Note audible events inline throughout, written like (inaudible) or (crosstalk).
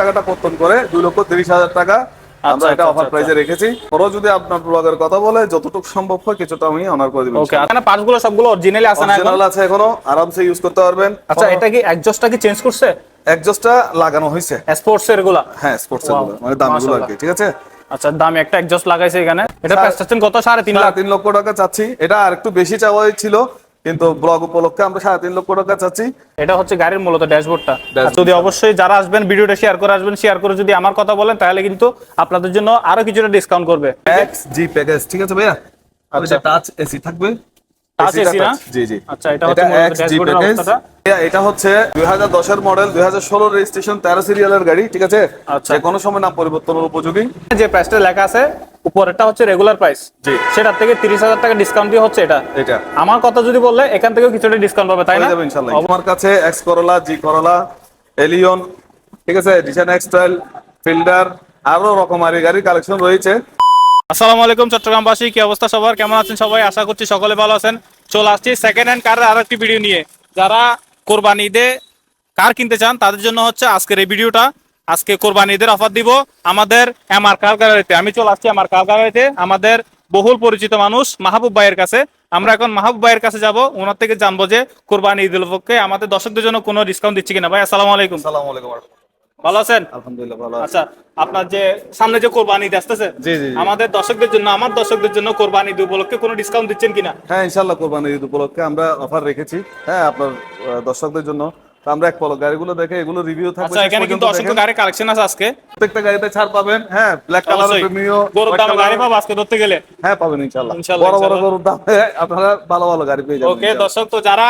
টাকাটা কর্তন করে দুই লক্ষ তিরিশ হাজার টাকা আমরা আচ্ছা, এটা আচ্ছা, অফার আচ্ছা। প্রাইসে রেখেছি। ওরাও যদি আপনার ব্লগের কথা বলে যতটুকু সম্ভব হয় কিছুটা আমি অনার করে দিবেন ওকে এখানে সবগুলো অরিজিনালি আছে না অরিজিনাল আছে এখনও আরামসে ইউজ করতে পারবেন। আচ্ছা এটা কি কি চেঞ্জ করছে? একজস্টটা লাগানো হয়েছে। স্পোর্টস এরগুলা হ্যাঁ স্পোর্টস মানে দামগুলো আর কি ঠিক আছে? আচ্ছা দামি একটা একজস্ট লাগাইছে এখানে। এটা প্রাইস কত? সাড়ে তিন লাখ? সাড়ে তিন লক্ষ টাকা চাচ্ছি। এটা আর একটু বেশি চাওয়াই ছিল কিন্তু ব্লগ উপলক্ষে আমরা সাড়ে তিন লক্ষ টাকা চাচ্ছি। এটা হচ্ছে গাড়ির মূলত ড্যাশবোর্ডটা। যদি অবশ্যই যারা আসবেন ভিডিওটা শেয়ার করে আসবেন শেয়ার করে যদি আমার কথা বলেন তাহলে কিন্তু আপনাদের জন্য আরও কিছুটা ডিসকাউন্ট করবে। এক্স জি প্যাকেজ ঠিক আছে ভাইয়া? আচ্ছা। টাচ এসি থাকবে। জি জি। আচ্ছা, এটা হচ্ছে মূলত X G dashboard এর package। অবস্থাটা। এটা- এটা হচ্ছে দুই হাজার দশের মডেল দুই হাজার ষোলো রেজিস্ট্রেশন তেরো সিরিয়ালের গাড়ি ঠিক আছে? আচ্ছা। কোনো সময় নাম পরিবর্তনের উপযোগী। যে প্রাইসটা লেখা আছে উপরেরটা হচ্ছে রেগুলার প্রাইস জি। সেটার থেকে তিরিশ হাজার টাকা ডিসকাউন্ট দিয়ে হচ্ছে এটা। এটা। আমার কথা যদি বললে এখান থেকেও কিছুটা ডিসকাউন্ট পাবে তাই না? আমার কাছে এক্স করলা জি করলা এলিয়ন ঠিক আছে? ডিজাইন এক্সটাইল ফিল্ডার আরও রকমারি গাড়ির কালেকশন রয়েছে। আসসালামু আলাইকুম চট্টগ্রামবাসী। কি অবস্থা সবার? কেমন আছেন সবাই? আশা করছি সকলে ভালো আছেন। চলে আসছি সেকেন্ড হ্যান্ড কারের আরও একটি ভিডিও নিয়ে যারা কোরবানি ঈদে কার কিনতে চান, তাদের জন্য হচ্ছে আজকের এই ভিডিওটা আজকে কোরবানি ঈদের অফার দিব আমাদের এমআর কার আমি চলে আসছি আমার কার আমাদের বহুল পরিচিত মানুষ মাহবুব ভাইয়ের কাছে। আমরা এখন মাহবুব ভাইয়ের কাছে যাব, ওনার থেকে জানব যে কোরবানি ঈদের পক্ষে আমাদের দর্শকদের জন্য কোনো ডিসকাউন্ট দিচ্ছে কিনা। ভাই, আসসালামু আলাইকুম। আসসালামু আলাইকুম। ভালো আছেন? আলহামদুলিল্লাহ ভালো আছি। আচ্ছা আপনার যে সামনে যে কোরবানি আসতেছে জি, জি। আমাদের দর্শকদের জন্য আমার দর্শকদের জন্য কোরবানি ঈদ উপলক্ষে কোনো ডিসকাউন্ট দিচ্ছেন কিনা? হ্যাঁ ইনশাল্লাহ কোরবানি ঈদ উপলক্ষে আমরা অফার রেখেছি। হ্যাঁ আপনার দর্শকদের জন্য। তো আমরা এক পলক গাড়িগুলো দেখে এগুলো রিভিউ থাকবে। আচ্ছা এখানে কিন্তু অসংখ্য গাড়ি কালেকশন আছে আজকে। প্রত্যেকটা গাড়িতে ছাড় পাবেন। হ্যাঁ ব্ল্যাক কালার প্রিমিও গরুর দামে গাড়ি পাবো আজকে ধরতে গেলে। হ্যাঁ পাবেন ইনশাল্লাহ, বড় বড়। গরুর দামে আপনারা ভালো ভালো গাড়ি পেয়ে যাবেন ওকে দর্শক তো যারা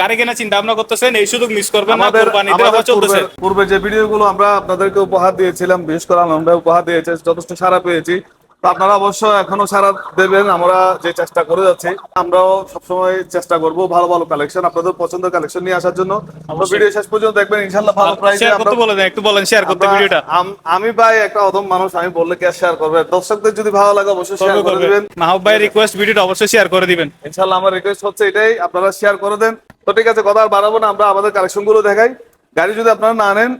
গাড়ি কেনা চিন্তা ভাবনা করতেছেন এই সুযোগ মিস করবেন না কোরবানি চলতেছে। পূর্বে যে ভিডিওগুলো আমরা আপনাদেরকে উপহার দিয়েছিলাম বিশেষ করে আমরা উপহার দিয়েছি যথেষ্ট সারা পেয়েছি। তো আপনারা অবশ্য এখনও সারা দেবেন আমরা যে চেষ্টা করে যাচ্ছি আমরাও সবসময় চেষ্টা করব ভালো ভালো কালেকশন আপনাদের পছন্দের কালেকশন নিয়ে আসার জন্য। ভিডিও শেষ পর্যন্ত দেখবেন ভালো প্রাইসে করতে বলে দেন একটু বলেন শেয়ার করতে ভিডিওটা আমি ভাই একটা অদম মানুষ আমি বললে কে শেয়ার করবে? দর্শকদের যদি ভালো লাগে অবশ্যই শেয়ার করে দিবেন। মাহবুব ভাইয়ের রিকোয়েস্ট ভিডিওটা অবশ্যই শেয়ার করে দিবেন। ইনশাল্লাহ আমার রিকোয়েস্ট হচ্ছে এটাই আপনারা শেয়ার করে দেন। তো ঠিক আছে কথা আর বাড়াবো না আমরা আমাদের কালেকশনগুলো দেখাই। গাড়ি যদি আপনারা না নেন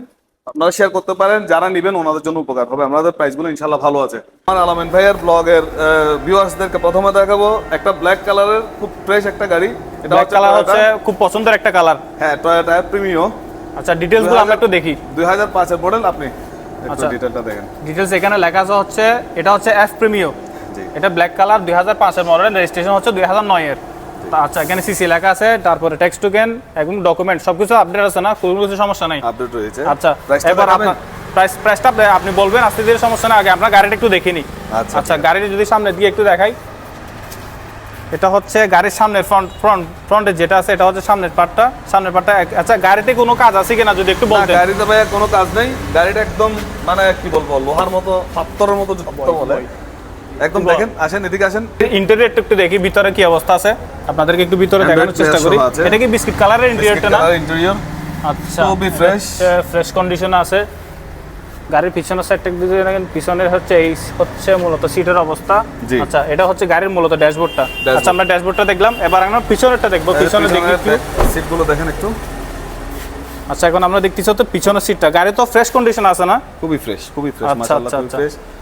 আপনারা শেয়ার করতে পারেন যারা নিবেন ওনাদের জন্য উপকার হবে। আমাদের প্রাইসগুলো ইনশাল্লাহ ভালো আছে। আমার আলামিন ভাইয়ের ব্লগের ভিউয়ার্সদেরকে প্রথমে দেখাবো একটা ব্ল্যাক কালারের খুব ফ্রেশ একটা গাড়ি। এটা হচ্ছে কালার হচ্ছে খুব পছন্দের একটা কালার হ্যাঁ টয়োটা প্রিমিও আচ্ছা ডিটেলসগুলো আমরা একটু দেখি। দুই হাজার পাঁচের মডেল আপনি একটু আচ্ছা। ডিটেলটা দেখেন। ডিটেলস এখানে লেখা আছে হচ্ছে এটা হচ্ছে এফ প্রিমিও। এটা ব্ল্যাক কালার দুই হাজার পাঁচের মডেল রেজিস্ট্রেশন হচ্ছে দুই হাজার নয়ের আচ্ছা এখানে সিসি লেখা আছে তারপরে টেক্সট টুকেন এবং ডকুমেন্ট সবকিছু আপডেট আছে না? কোনো কিছু সমস্যা নাই? আপডেট রয়েছে। আচ্ছা এবার আপনার প্রাইস প্রাইসটা আপনি- বলবেন আস্তে ধীরে সমস্যা না আগে আমরা গাড়িটা একটু দেখে নিই। আচ্ছা, আচ্ছা। গাড়িটা যদি সামনে দিয়ে একটু দেখাই। এটা হচ্ছে গাড়ির সামনের ফ্রন্ট ফ্রন্ট ফ্রন্টে যেটা আছে এটা হচ্ছে সামনের পার্টটা সামনের পার্টটা আচ্ছা গাড়িতে কোনো কাজ আছে কিনা যদি একটু বলতেন? গাড়িতে ভাই কোনো কাজ নেই। গাড়িটা একদম মানে কি বলব লোহার মতো পাত্তরের মতো বলে। একদম দেখেন আসেন এদিকে আসেন। একটু দেখি ভিতরে কি অবস্থা আছে? আপনাদেরকে একটু ভিতরে দেখানোর চেষ্টা করি। এটা কি বিস্কিট কালারের ইন্টেরিয়রটা না? ইন্টেরিয়র আচ্ছা। খুবই fresh। ফ্রেশ কন্ডিশনে আছে। গাড়ির পিছনের সাইডটা দিকে দেখেন পিছনের হচ্ছে এই হচ্ছে মূলত সিটের অবস্থা। আচ্ছা এটা হচ্ছে গাড়ির মূলত ড্যাশবোর্ডটা। আচ্ছা আমরা ড্যাশবোর্ডটা দেখলাম। এবার আমরা পিছনেরটা দেখব পিছনে দেখি একটু। সিটগুলো দেখেন একটু। আচ্ছা এখন আমরা দেখতেছি হচ্ছে পিছনের সিটটা গাড়ি তো ফ্রেশ কন্ডিশন আছে না? খুবই ফ্রেশ খুবই ফ্রেশ আচ্ছা, মাশাআল্লাহ আচ্ছা, খুবই আচ্ছা।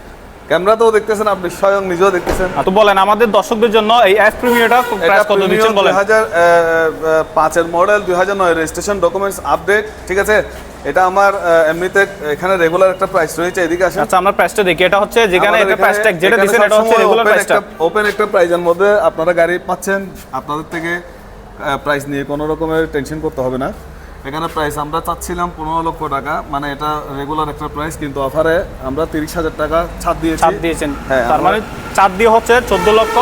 ফ্রেশ ক্যামেরাতেও দেখতেছেন আপনি স্বয়ং নিজেও দেখতেছেন। তো বলেন আমাদের দর্শকদের জন্য এই এফ প্রিমিয়ারটা প্রাইস কত দিচ্ছেন বলেন? দুই হাজার পাঁচের মডেল দুই হাজার নয় রেজিস্ট্রেশন ডকুমেন্টস আপডেট ঠিক আছে? এটা আমার এমনিতে এখানে রেগুলার একটা প্রাইস রয়েছে এদিকে আসেন। আচ্ছা আমরা প্রাইসটা দেখি। এটা হচ্ছে যেখানে এটা প্রাইস ট্যাগ যেটা দিছেন এটা হচ্ছে রেগুলার প্রাইসটা ওপেন একটা প্রাইজের মধ্যে আপনারা গাড়ি পাচ্ছেন। আপনাদের থেকে প্রাইস নিয়ে কোনো রকমের টেনশন করতে হবে না। এখানে প্রাইস আমরা চাচ্ছিলাম পনেরো লক্ষ টাকা। মানে এটা রেগুলার একটা প্রাইস কিন্তু অফারে আমরা তিরিশ হাজার টাকা ছাড় দিয়ে চাপ দিয়েছেন। হ্যাঁ, তার মানে চাপ দিয়ে হচ্ছে চোদ্দ লক্ষ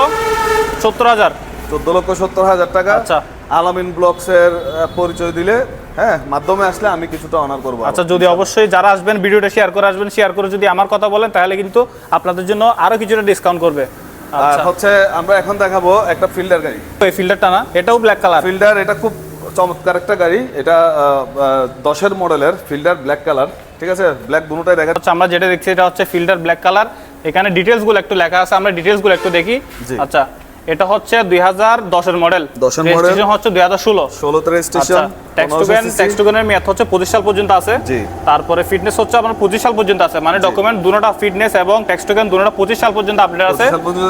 সত্তর হাজার। চোদ্দ লক্ষ সত্তর হাজার টাকা। আচ্ছা। আলামিন ব্লকস এর পরিচয় দিলে হ্যাঁ মাধ্যমে আসলে আমি কিছুটা অনার করব। আচ্ছা যদি অবশ্যই যারা আসবেন ভিডিওটা শেয়ার করে আসবেন শেয়ার করে যদি আমার কথা বলেন তাহলে কিন্তু আপনাদের জন্য আরও কিছুটা ডিসকাউন্ট করবে। আর আচ্ছা। হচ্ছে আমরা এখন দেখাবো একটা ফিল্ডার গাড়ি। এই ফিল্টারটা না এটাও ব্ল্যাক কালার ফিল্ডার এটা খুব চমৎকার একটা গাড়ি। এটা দশের মডেলের ফিল্ডার ব্ল্যাক কালার ঠিক আছে? ব্ল্যাক দুটোটাই দেখা যাচ্ছে। আমরা যেটা দেখছি এটা হচ্ছে ফিল্ডার ব্ল্যাক কালার। এখানে ডিটেলসগুলো একটু লেখা আছে আমরা ডিটেলসগুলো একটু দেখি। আচ্ছা এটা হচ্ছে দুই হাজার দশের মডেল। 10 এর model। হচ্ছে দুই হাজার ষোলো। ষোলোতে আচ্ছা রেজিস্ট্রেশন ট্যাক্সটুগেন ট্যাক্সটুগেনের মেয়াদ হচ্ছে পঁচিশ সাল পর্যন্ত আছে। জি। তারপরে ফিটনেস হচ্ছে আপনার পঁচিশ সাল পর্যন্ত আছে। মানে ডকুমেন্ট দুটোটা ফিটনেস এবং ট্যাক্সটুগেন দুটোটা পঁচিশ সাল পর্যন্ত আপডেট আছে।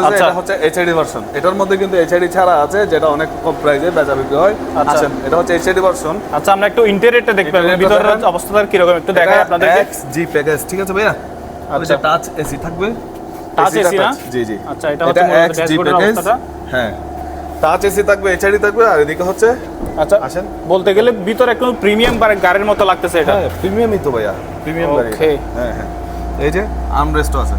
আচ্ছা। এটা হচ্ছে এইচআইডি ভার্সন এটার মধ্যে কিন্তু এইচআইডি ছাড়া আছে যেটা অনেক কম প্রাইসে বেচা বিক্রি হয়। আচ্ছা। এটা হচ্ছে এইচআইডি ভার্সন আচ্ছা আমরা একটু ইন্টেরিয়রটা দেখবেন ভিতরের। অবস্থাটা কীরকম? একটু দেখাই আপনাদেরকে। এক্স জি প্যাকেজ ঠিক আছে ভাইয়া। আচ্ছা। টাচ এসি থাকবে। Touch AC টা না? জি জি। আচ্ছা, এটা হচ্ছে প্যাকেজ অবস্থাটা। হ্যাঁ। টাচ এসি থাকবে এইচআইডি থাকবে আর এদিকে হচ্ছে আচ্ছা আসেন। বলতে গেলে ভিতরে একদম প্রিমিয়াম গাড়ির মতো লাগতেছে এটা। হ্যাঁ প্রিমিয়ামই তো ভাইয়া প্রিমিয়াম গাড়ি. হ্যাঁ হ্যাঁ। এই যে আর্মরেস্টও আছে।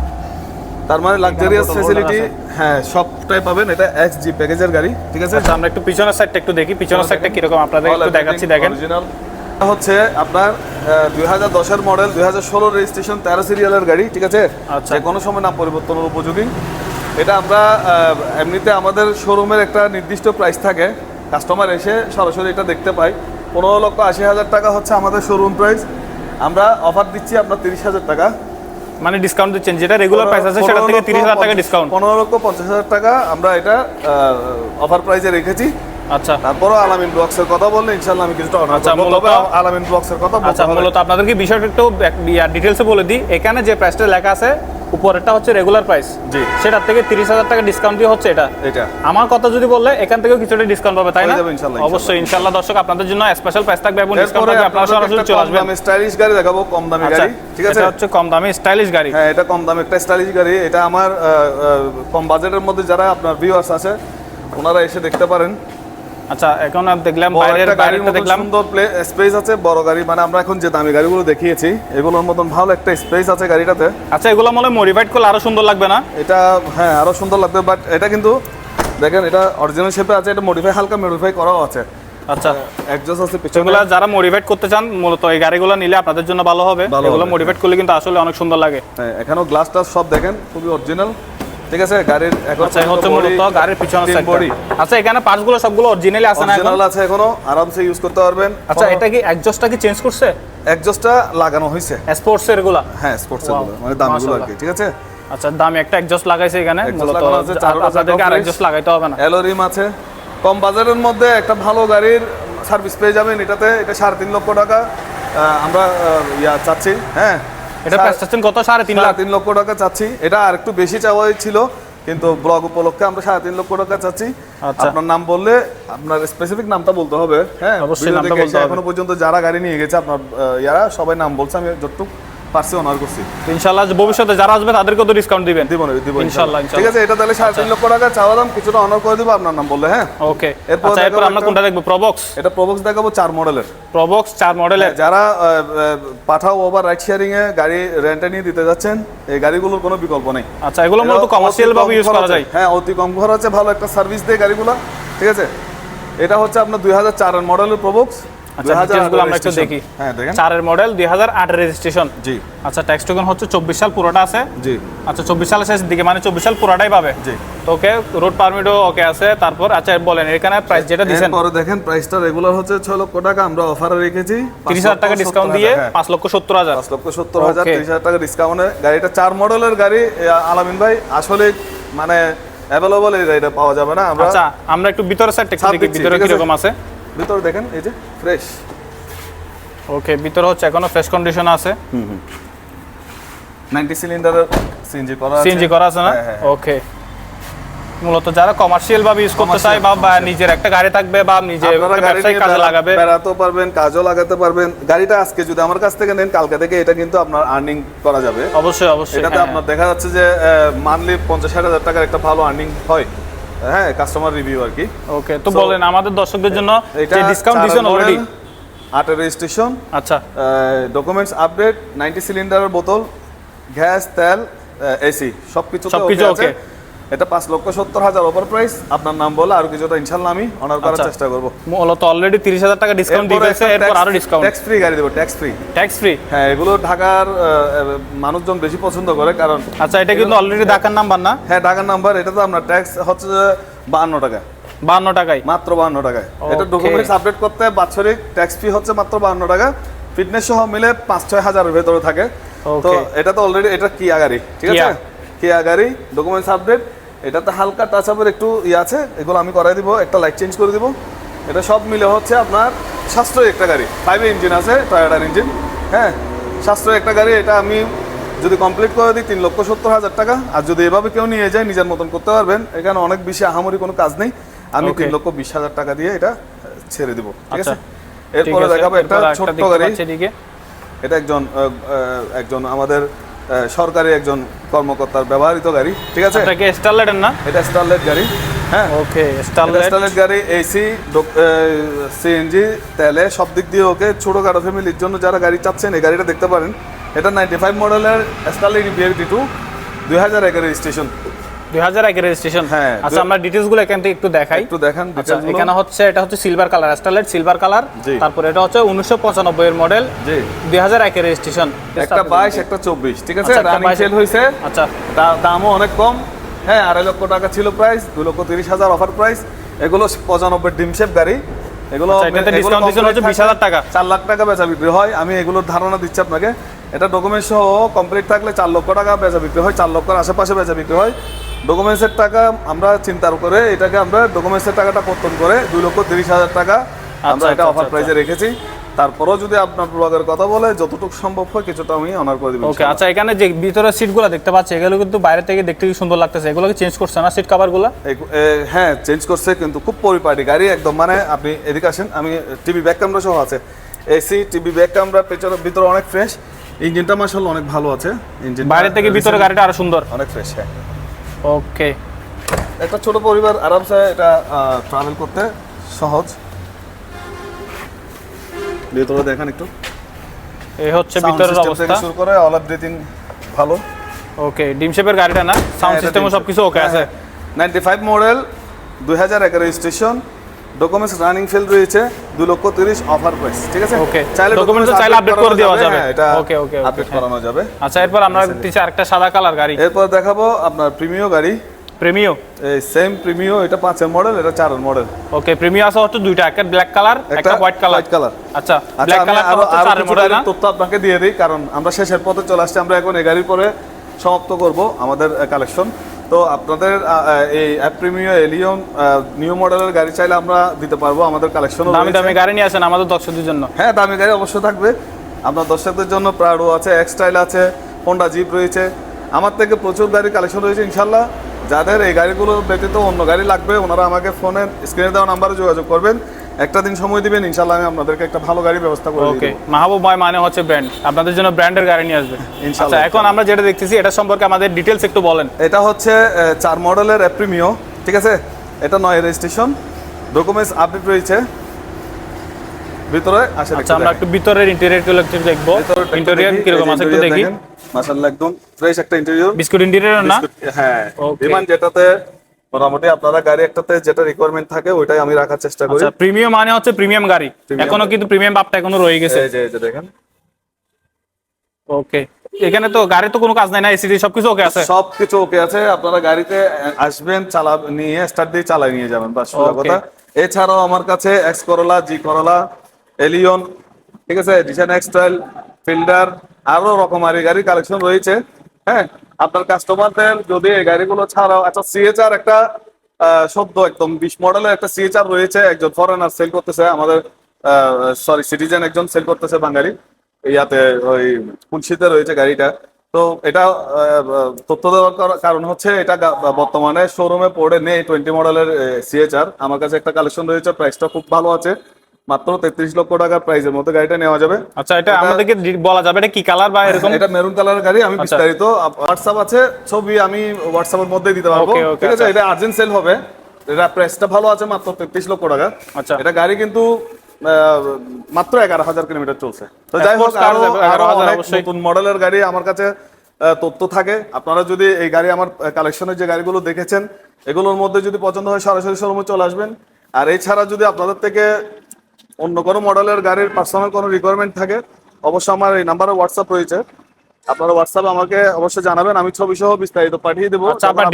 তার মানে লাক্সারিয়াস ফ্যাসিলিটি হ্যাঁ সবটাই পাবেন। এটা এক্স জি প্যাকেজের গাড়ি ঠিক আছে? আচ্ছা আমরা একটু পিছনের সাইডটা একটু দেখি। পিছনের সাইডটা কীরকম আপনাদের একটু দেখাচ্ছি দেখেন। অরিজিনাল হচ্ছে আপনার দুই হাজার দশের মডেল দুই হাজার ষোলো রেজিস্ট্রেশন তেরো সিরিয়ালের গাড়ি ঠিক আছে? আচ্ছা। যে কোনো সময় নাম পরিবর্তনের উপযোগী। এটা আমরা এমনিতে আমাদের শোরুমের একটা নির্দিষ্ট প্রাইস থাকে। কাস্টমার এসে সরাসরি এটা দেখতে পায়। পনেরো লক্ষ আশি হাজার টাকা হচ্ছে আমাদের শোরুম প্রাইস আমরা অফার দিচ্ছি আপনার তিরিশ হাজার টাকা। মানে ডিসকাউন্ট দিচ্ছেন। যেটা রেগুলার প্রাইস আছে সেটা থেকে তিরিশ হাজার টাকা ডিসকাউন্ট পনেরো লক্ষ পঞ্চাশ হাজার টাকা আমরা এটা অফার প্রাইসে রেখেছি। আচ্ছা। তারপরও আলামিন ব্লকসের কথা বললে ইনশাল্লাহ আমি কিছুটা অনার আচ্ছা, মূলত- আলামিন ব্লকসের কথা আচ্ছা মূলত আপনাদেরকে বিষয়টা একটু ডিটেলসে বলে দিই। এখানে যে প্রাইসটা লেখা আছে উপরেরটা হচ্ছে রেগুলার প্রাইস জি। সেটার থেকে তিরিশ হাজার টাকা ডিসকাউন্ট দিয়ে হচ্ছে এটা। এটা। আমার কথা যদি বললে এখান থেকেও কিছুটা ডিসকাউন্ট পাবে তাই না? অবশ্যই ইনশাল্লাহ দর্শক আপনাদের জন্য স্পেশাল প্রাইস থাকবে এবং ডিসকাউন্ট থাকবে। আপনারা সরাসরি চলে আসবেন। দামে স্টাইলিশ গাড়ি দেখাবো কম দামি আচ্ছা গাড়ি ঠিক আছে? এটা হচ্ছে কম দামি স্টাইলিশ গাড়ি। হ্যাঁ এটা কম দামে একটা স্টাইলিশ গাড়ি। এটা আমার কম বাজেটের মধ্যে যারা আপনার ভিউয়ার্স আছে ওনারা এসে দেখতে পারেন। আচ্ছা এখন দেখলাম বাইরের মতো দেখলাম। সুন্দর স্পেস আছে বড় গাড়ি মানে আমরা এখন যে দামি গাড়িগুলো দেখিয়েছি এগুলোর মতন ভালো একটা স্পেস আছে গাড়িটাতে। আচ্ছা এগুলো মনে মডিফাইড করলে আরও সুন্দর লাগবে না? এটা হ্যাঁ আরও সুন্দর লাগবে বাট এটা কিন্তু দেখেন এটা অরিজিনাল শেপে আছে এটা মডিফাই হালকা মডিফাই করাও আছে। আচ্ছা। অ্যাডজাস্ট আছে পিছনে। যারা মডিফাইড করতে চান মূলত এই গাড়িগুলো নিলে আপনাদের জন্য ভালো হবে। এগুলো। মডিফাইড করলে কিন্তু আসলে অনেক সুন্দর লাগে। হ্যাঁ এখানেও গ্লাস টাস সব দেখেন খুবই অরিজিনাল ঠিক আছে গাড়ির এখন আচ্ছা হচ্ছে মূলত গাড়ির পিছনের সাইডটা আচ্ছা এখানে পার্টসগুলো সবগুলো অরিজিনালি আছে না অরিজিনাল আছে এখনও আরামসে ইউজ করতে পারবেন। আচ্ছা এটা কি এক্সজস্টটা কি চেঞ্জ করছে? এক্সজস্টটা লাগানো হয়েছে। স্পোর্টস এরগুলা হ্যাঁ স্পোর্টস Wow, এর মানে দামিগুলো আর কি ঠিক আছে? আচ্ছা দামি একটা এক্সজস্ট লাগাইছে এখানে মূলত আপনাদেরকে আর এক্সজস্ট লাগাইতে হবে না। অ্যালোরিম আছে। কম বাজারের মধ্যে একটা ভালো গাড়ির সার্ভিস পেয়ে যাবেন এটাতে এটা সাড়ে তিন লক্ষ টাকা আমরা ইয়া চাচ্ছি হ্যাঁ? এটা প্রাইস চাচ্ছেন কত? সাড়ে তিন লাখ। তিন লক্ষ টাকা চাচ্ছি। এটা আর একটু বেশি চাওয়া ছিল কিন্তু ব্লগ উপলক্ষে আমরা সাড়ে তিন লক্ষ টাকা চাচ্ছি। আচ্ছা। আপনার নাম বললে আপনার স্পেসিফিক নামটা বলতে হবে হ্যাঁ? অবশ্যই নামটা বলতে হবে। এখনও পর্যন্ত যারা গাড়ি নিয়ে গেছে আপনার ইয়ারা সবাই নাম বলছে আমি যতটুকু পারছি অনার করছি। ইনশাআল্লাহ ভবিষ্যতে যারা আসবে তাদেরকেও তো ডিসকাউন্ট দিবেন। দিব দিব ইনশাল্লাহ। ঠিক আছে এটা তাহলে সাড়ে তিন লক্ষ টাকা চাওয়া দাম কিছুটা অনার করে দিব আপনার নাম বললে হ্যাঁ? ওকে এরপর আচ্ছা এরপর আমরা কোনটা দেখব? প্রবক্স এটা প্রবক্স দেখাবো চার মডেলের প্রবক্স চার মডেলের যারা আহ, আহ, পাঠাও ওভার রাইড শেয়ারিং এ গাড়ি রেন্টে নিয়ে দিতে যাচ্ছেন এই গাড়িগুলোর কোনো বিকল্প নেই। আচ্ছা এগুলো মূলত কমার্শিয়াল ভাবে ইউজ করা যায়? হ্যাঁ অতি কম খরচে ভালো একটা সার্ভিস দেয় গাড়িগুলো। ঠিক আছে? এটা হচ্ছে আপনার দুই হাজার চারের মডেলের প্রবক্স আচ্ছা ডিটেইলসগুলো আমরা একটু দেখি। হ্যাঁ দেখেন। চারের মডেল দুই হাজার আট রেজিস্ট্রেশন জি। আচ্ছা ট্যাক্স টোকেন হচ্ছে চব্বিশ সাল পুরোটা আছে? জি। আচ্ছা চব্বিশ সালের শেষ দিকে মানে চব্বিশ সাল পুরোটাই পাবে? জি। ওকে রোড পারমিটও ওকে আছে। তারপর আচ্ছা বলেন এখানে প্রাইস যেটা দিচ্ছেন এরপরে দেখেন প্রাইসটা রেগুলার হচ্ছে ছয় লক্ষ টাকা আমরা অফারে রেখেছি। তিরিশ হাজার টাকা ডিসকাউন্ট দিয়ে লক্ষ হাজার। হ্যাঁ। লক্ষ সত্তর হাজার Okay. তিরিশ হাজার টাকা ডিসকাউন্টে গাড়িটা চার মডেলের গাড়ি আলামিন ভাই আসলে মানে অ্যাভেলেবল এই গাড়িটা পাওয়া যাবে না আমরা আচ্ছা আমরা একটু ভিতরের সাইডটা দেখি ভিতরে? আছে। ভিতরে দেখেন এই যে ফ্রেশ ওকে ভিতরে হচ্ছে এখনও ফ্রেশ কন্ডিশন আছে। নাইনটি সিলিন্ডারের সিএনজি করা আছে। সিএনজি করা আছে না? হ্যাঁ, হ্যাঁ, হ্যাঁ। ওকে মূলত যারা কমার্শিয়াল ভাবে ইউজ করতে চায় বা- নিজের একটা গাড়ি থাকবে বা নিজে ব্যবসায়িক কাজে লাগাবে। বেড়াতেও পারবেন কাজও লাগাতে পারবেন। গাড়িটা আজকে যদি আমার কাছ থেকে নেন কালকে থেকে এটা কিন্তু আপনার আর্নিং করা যাবে। অবশ্যই অবশ্যই এটাতে হ্যাঁ। আপনার দেখা যাচ্ছে যে মান্থলি পঞ্চাশ ষাট হাজার টাকার একটা ভালো আর্নিং হয়। হ্যাঁ কাস্টমার রিভিউ আর কি। ওকে তো বলেন আমাদের দর্শকদের জন্য যে ডিসকাউন্ট দিছেন অলরেডি আটের রেজিস্ট্রেশন আচ্ছা। ডকুমেন্টস আপডেট নাইনটি সিলিন্ডারের বোতল গ্যাস তেল এসি সবকিছু সবকিছু ওকে। এটা পাঁচ লক্ষ সত্তর হাজার ওভার প্রাইস আপনার নাম বলে আর কিছুটা ইনশাল্লাহ আমি অনার করার আচ্ছা। চেষ্টা করব। মূলত অলরেডি তিরিশ হাজার টাকা ডিসকাউন্ট দিয়েছে এরপর আরও ডিসকাউন্ট ট্যাক্স ফ্রি গাড়ি দেবো ট্যাক্স ফ্রি ট্যাক্স ফ্রি হ্যাঁ এগুলো ঢাকার মানুষজন বেশি পছন্দ করে কারণ আচ্ছা এটা কিন্তু অলরেডি ঢাকার নাম্বার না? হ্যাঁ ঢাকার নাম্বার এটা তো আপনার ট্যাক্স হচ্ছে বাহান্ন টাকা। বান্ন টাকায়? মাত্র বাহান্ন টাকায়। এটা. ডকুমেন্টস আপডেট করতে বাৎসরিক ট্যাক্স ফি হচ্ছে মাত্র বাহান্ন টাকা। ফিটনেস সহ মিলে পাঁচ ছয় হাজারের ভেতরে থাকে। তো এটা তো অলরেডি এটা কিয়া গাড়ি ঠিক আছে। কিয়া গাড়ি ডকুমেন্টস আপডেট এটাতে হালকা টাচ আপের একটু ইয়ে আছে এগুলো আমি করাই দিব একটা লাইট চেঞ্জ করে দিব। এটা সব মিলে হচ্ছে আপনার সাশ্রয়ী একটা গাড়ি। ফাইভ ইঞ্জিন আছে টয়োটার ইঞ্জিন হ্যাঁ? সাশ্রয়ী একটা গাড়ি এটা আমি যদি কমপ্লিট করে দিই তিন লক্ষ সত্তর হাজার টাকা। আর যদি এভাবে কেউ নিয়ে যায় নিজের মতন করতে পারবেন। এখানে অনেক বেশি আহামরি কোনো কাজ নেই। আমি তিন লক্ষ বিশ হাজার টাকা দিয়ে এটা ছেড়ে দিব ঠিক আচ্ছা। আছে। এরপরে দেখাবো একটা ছোট্ট গাড়ি। এটা একজন একজন আমাদের সরকারি একজন কর্মকর্তার ব্যবহৃত গাড়ি ঠিক আছে? এটা কি স্টারলাইটের না? এটা স্টারলেট গাড়ি হ্যাঁ? ওকে স্টারলাইট স্টারলেট গাড়ি এসি সিএনজি তেলে সব দিক দিয়ে ওকে ছোট গাড়ি ফ্যামিলির জন্য যারা গাড়ি চাচ্ছেন এই গাড়িটা দেখতে পারেন। এটা নাইনটি ফাইভ মডেলের স্টারলেট বিএফটি টু দুই হাজার একের রেজিস্ট্রেশন হাজার রেজিস্ট্রেশন হ্যাঁ, আচ্ছা আমরা ডিটেলসগুলো এখান থেকে একটু দেখাই। একটু দেখান আচ্ছা এখানে হচ্ছে এটা হচ্ছে silver colour starlight silver colour G. এটা হচ্ছে উনিশশো পঁচানব্বই এর মডেল জি। দুই হাজার রেজিস্ট্রেশন একটা বাইশ একটা চব্বিশ ঠিক আছে? আচ্ছা, রানিং সেল আচ্ছা। দামও অনেক কম। হ্যাঁ আড়াই লক্ষ টাকা ছিল প্রাইস দু লক্ষ তিরিশ হাজার অফার প্রাইস এগুলো পঁচানব্বই ডিম শেপ গাড়ি। এগুলো 20,000 থাকলে টাকা। চার লাখ টাকা বেচা বিক্রি হয়। আমি এগুলোর ধারণা দিচ্ছি আপনাকে। এটা ডকুমেন্ট সহ কমপ্লিট থাকলে চার লক্ষ টাকা বেচা বিক্রি হয় চার লক্ষের আশেপাশে বেচা বিক্রি হয়। ডকুমেন্টসের টাকা আমরা চিন্তার করে এটাকে আমরা ডকুমেন্টসের টাকাটা কর্তন করে দুই লক্ষ তিরিশ হাজার টাকা আমরা আচ্ছা, এটা আচ্ছা, অফার আচ্ছা। প্রাইসে রেখেছি। তারপরেও যদি আপনার ব্লগের কথা বলে যতটুকু সম্ভব হয় কিছুটা আমি অনার করে দিব ওকে আচ্ছা এখানে যে ভিতরে সিটগুলো দেখতে পাচ্ছি এগুলো কিন্তু বাইরে থেকে দেখতে কি সুন্দর লাগতেছে? এগুলো কি চেঞ্জ করছে না সিট কভারগুলো হ্যাঁ চেঞ্জ করছে কিন্তু খুব পরিপাটি গাড়ি একদম মানে আপনি এদিকে আসেন আমি টিভি ব্যাক ক্যামেরা সহ আছে। এসি টিভি ব্যাক ক্যামেরা পেছনে ভিতরে অনেক ফ্রেশ ইঞ্জিনটা মার্শাল অনেক ভালো আছে। ইঞ্জিন বাইরে থেকে ভিতরে গাড়িটা আরও সুন্দর। অনেক ফ্রেশ হ্যাঁ। ওকে। একটা ছোট পরিবার আরামসে এটা ট্রাভেল করতে সহজ। ভিতরে দেখেন একটু। এই হচ্ছে ভিতরের অবস্থা। শুরু করে অল অফ ব্রিথিং ভালো। ওকে ডিম শেপের গাড়িটা না? সাউন্ড সিস্টেমও সবকিছু ওকে আছে। নাইনটি ফাইভ মডেল দুই হাজার একের রেজিস্ট্রেশন ডকুমেন্টস রানিং ফেল রয়েছে দুই লক্ষ তিরিশ অফার প্রাইস ঠিক আছে? Okay. চাইলে documents চাইলে update করে দেওয়া যাবে। হ্যাঁ, এটা okay, okay, আপডেট। করানো যাবে। আচ্ছা এরপর আমরা দেখতেছি আরেকটা সাদা কালার গাড়ি। এরপর দেখাবো আপনার প্রিমিও গাড়ি। প্রেমিও এই সেম প্রিমিও এটা পাঁচের মডেল এটা চারের মডেল ওকে প্রিমিও আছে হচ্ছে দুইটা একটা ব্ল্যাক কালার একটা হোয়াইট কালার হোয়াইট কালার আচ্ছা ব্ল্যাক কালার আরও আরও চারের মডেল না? তথ্য আপনাকে দিয়ে দিই কারণ আমরা শেষের পথে চলে আসছি আমরা এখন এই গাড়ির পরে সমাপ্ত করব আমাদের কালেকশন তো আপনাদের এই প্রিমিও এলিয়ন নিউ মডেলের গাড়ি চাইলে আমরা দিতে পারব। আমাদের কালেকশন দামি দামি গাড়ি নিয়ে আসেন আমাদের দর্শকদের জন্য। হ্যাঁ দামি গাড়ি অবশ্যই থাকবে। আপনার দর্শকদের জন্য প্রাডো আছে এক্সটাইল আছে হোন্ডা জিপ রয়েছে। আমার থেকে প্রচুর গাড়ি কালেকশন রয়েছে ইনশাল্লাহ যাদের এই গাড়িগুলো ব্যতীত অন্য গাড়ি লাগবে ওনারা আমাকে ফোনে স্ক্রিনে দেওয়া নাম্বারে যোগাযোগ করবেন। একটা দিন সময় দিবেন ইনশাল্লাহ আমি আপনাদেরকে একটা ভালো গাড়ি ব্যবস্থা করে ওকে মাহবুব ভাই মানে হচ্ছে ব্র্যান্ড আপনাদের জন্য ব্র্যান্ডের গাড়ি নিয়ে আসবে। (laughs) ইনশাআল্লাহ। আচ্ছা এখন আমরা যেটা দেখতেছি এটা সম্পর্কে আমাদের ডিটেলস একটু বলেন। এটা হচ্ছে চার মডেলের প্রিমিও ঠিক আছে? এটা নয় রেজিস্ট্রেশন ডকুমেন্টস আপডেট রয়েছে। ভিতরে আসে আচ্ছা আমরা একটু ভিতরের ইন্টেরিয়রগুলো একটু দেখব। ইন্টেরিয়র কীরকম আছে একটু দেখি। মাশাআল্লাহ একদম ফ্রেশ একটা ইন্টেরিয়র বিস্কুট ইন্টেরিয়র না? হ্যাঁ। বিমান যেটাতে মোটামুটি আপনারা গাড়ি একটাতে যেটা রিকোয়ারমেন্ট থাকে ওইটাই আমি রাখার চেষ্টা করি। আচ্ছা প্রিমিয়াম মানে হচ্ছে প্রিমিয়াম গাড়ি। এখনও কিন্তু প্রিমিয়াম ভাবটা এখনও রয়ে গেছে। এই যে দেখেন। ওকে এখানে তো গাড়ি তো কোনো কাজ নাই না এসিডি সবকিছু ওকে আছে? সবকিছু ওকে আছে। আপনারা গাড়িতে আসবেন চালা নিয়ে স্টার্ট দিয়ে চালাই নিয়ে যাবেন বাস সোজা কথা। এছাড়াও আমার কাছে এক্স করলা জি করলা এলিয়ন ঠিক আছে? ডিজাইন এক্সটাইল ফিল্ডার আরও রকমারি গাড়ি কালেকশন রয়েছে হ্যাঁ? আপনার কাস্টমারদের যদি এই গাড়িগুলো ছাড়াও আচ্ছা সিএচআর একটা সদ্য একদম, বিশ মডেলের একটা সিএচআর রয়েছে, একজন ফরেনার সেল করতেছে, আমাদের সরি সিটিজেন একজন সেল করতেছে বাঙালি ইয়াতে ওই কুলসিতে রয়েছে গাড়িটা। তো এটা তথ্য দেওয়ার কারণ হচ্ছে এটা বর্তমানে শোরুমে পড়ে নেই টোয়েন্টি মডেলের সিএচআর আমার কাছে একটা কালেকশন রয়েছে প্রাইসটা খুব ভালো আছে। মাত্র তেত্রিশ লক্ষ টাকার প্রাইসের মধ্যে গাড়িটা নেওয়া যাবে। আচ্ছা এটা আমাদেরকে বলা যাবে এটা কি কালার বা এরকম? এটা মেরুন কালারের গাড়ি আমি আচ্ছা। বিস্তারিত। হোয়াটসঅ্যাপ আছে ছবি আমি হোয়াটসঅ্যাপের মধ্যে দিতে পারব। ঠিক আছে? আচ্ছা। এটা আর্জেন্ট সেল হবে। এটা প্রাইসটা ভালো আছে মাত্র তেত্রিশ লক্ষ টাকা। আচ্ছা। এটা গাড়ি কিন্তু মাত্র এগারো হাজার কিলোমিটার চলছে। তো যাই হোক আরও 11,000 অবশ্যই। নতুন মডেলের গাড়ি আমার কাছে তথ্য থাকে। আপনারা যদি এই গাড়ি আমার কালেকশনের যে গাড়িগুলো দেখেছেন এগুলোর মধ্যে যদি পছন্দ হয় সরাসরি শোরুমে চলে আসবেন। আর এছাড়া যদি আপনাদের থেকে অন্য কোনো মডেলের গাড়ির পার্সোনাল কোনো রিকোয়ারমেন্ট থাকে অবশ্যই আমার এই নাম্বারে হোয়াটসঅ্যাপ রয়েছে। আপনারা হোয়াটসঅ্যাপে আমাকে অবশ্যই জানাবেন আমি ছবি সহ বিস্তারিত পাঠিয়ে দেবো। আচ্ছা আপনার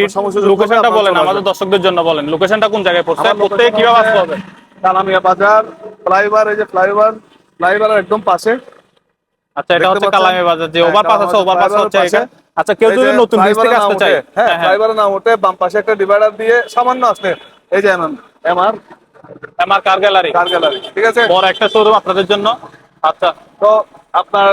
লোকেশনটা বলেন আমাদের দর্শকদের জন্য বলেন। লোকেশনটা কোন জায়গায় পড়ছে প্রত্যেকে কীভাবে আসতে হবে? কালামিয়া বাজার ফ্লাইওভার এই যে ফ্লাইওভার ফ্লাইওভারের একদম পাশে। আচ্ছা এটা হচ্ছে? কালামে বাজার যে হ্যাঁ, ওভারপাস কালামে আছে ওভারপাস হচ্ছে। আচ্ছা কেউ যদি নতুন ব্রিজ থেকে আসতে চায়। হ্যাঁ হ্যাঁ, হ্যাঁ। ড্রাইভার না উঠে বাম পাশে একটা ডিভাইডার দিয়ে সামান্য আসলে এই যে এমআর। আমার কার গ্যালারি? কার গ্যালারি ঠিক আছে? বড় একটা শোরুম আপনাদের জন্য। আচ্ছা। তো আপনার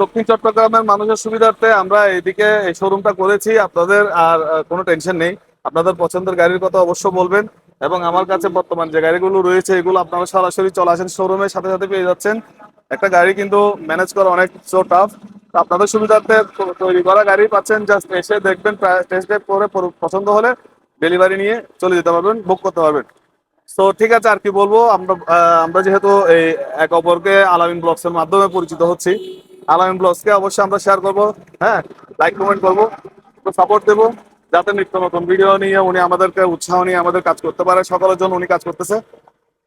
দক্ষিণ চট্টগ্রামের মানুষের সুবিধার্থে আমরা এইদিকে এই শোরুমটা করেছি আপনাদের আর কোনো টেনশন নেই। আপনাদের পছন্দের গাড়ির কথা অবশ্য বলবেন। এবং আমার কাছে বর্তমান যে গাড়িগুলো রয়েছে এগুলো আপনারা সরাসরি চলে আসেন শোরুমের সাথে সাথে পেয়ে যাচ্ছেন। একটা গাড়ি কিন্তু ম্যানেজ করা অনেক সো টাফ আপনাদের সুবিধার্থে তৈরি করা গাড়ি পাচ্ছেন জাস্ট এসে দেখবেন টেস্ট ড্রাইভ করে পছন্দ হলে ডেলিভারি নিয়ে চলে যেতে পারবেন বুক করতে পারবেন। তো ঠিক আছে, আর কি বলব? আমরা আমরা যেহেতু এই এক অপরকে আলামিন ব্লগস এর মাধ্যমে পরিচিত হচ্ছি আলামিন ব্লগস কে অবশ্যই আমরা শেয়ার করব হ্যাঁ? লাইক কমেন্ট করব সাপোর্ট দেবো, যাতে নিত্য নতুন ভিডিও নিয়ে উনি আমাদেরকে, উৎসাহ নিয়ে আমাদের কাজ করতে পারে, সকলের জন্য উনি কাজ করতেছে।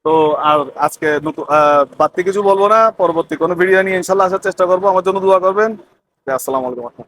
তো, আর আজকে নতুন বাড়তি কিছু বলব না, পরবর্তী কোনো ভিডিও নিয়ে ইনশাল্লাহ আসার চেষ্টা করব। আমার জন্য দোয়া করবেন। আসসালামু আলাইকুম।